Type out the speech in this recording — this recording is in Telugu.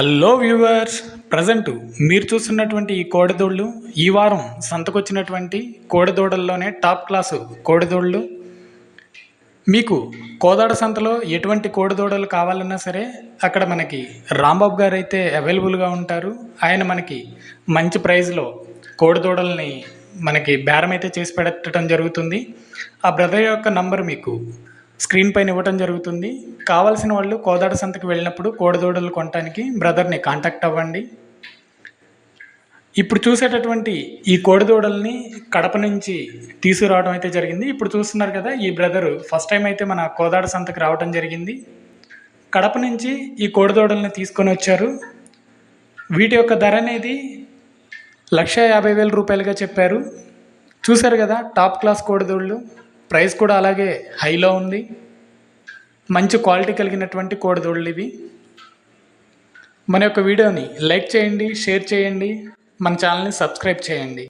హలో వ్యూవర్స్ ప్రజెంట్ మీరు చూస్తున్నటువంటి ఈ కోడదోళ్ళు ఈ వారం సంతకొచ్చినటువంటి కోడదోడల్లోనే టాప్ క్లాసు కోడదోళ్ళు. మీకు కోదాడ సంతలో ఎటువంటి కోడిదూడలు కావాలన్నా సరే అక్కడ మనకి రాంబాబు గారు అయితే అవైలబుల్గా ఉంటారు. ఆయన మనకి మంచి ప్రైజ్లో కోడదోడల్ని మనకి బేరం అయితే చేసి పెట్టడం జరుగుతుంది. ఆ బ్రదర్ యొక్క నంబర్ మీకు స్క్రీన్ పైన ఇవ్వటం జరుగుతుంది. కావాల్సిన వాళ్ళు కోదాడ సంతకి వెళ్ళినప్పుడు కోడిదూడలు కొనడానికి బ్రదర్ని కాంటాక్ట్ అవ్వండి. ఇప్పుడు చూసేటటువంటి ఈ కోడిదూడల్ని కడప నుంచి తీసుకురావడం అయితే జరిగింది. ఇప్పుడు చూస్తున్నారు కదా ఈ బ్రదర్ ఫస్ట్ టైం అయితే మన కోదాడ సంతకి రావడం జరిగింది. కడప నుంచి ఈ కోడిదూడల్ని తీసుకొని వచ్చారు. వీటి యొక్క ధర అనేది లక్ష యాభై వేల రూపాయలుగా చెప్పారు. చూశారు కదా టాప్ క్లాస్ కోడిదూళ్ళు ప్రైస్ కూడా అలాగే హైలో ఉంది. మంచి క్వాలిటీ కలిగినటువంటి కోడిదోళ్ళు ఇవి. మన యొక్క వీడియోని లైక్ చేయండి షేర్ చేయండి. మన ఛానల్ని సబ్స్క్రైబ్ చేయండి.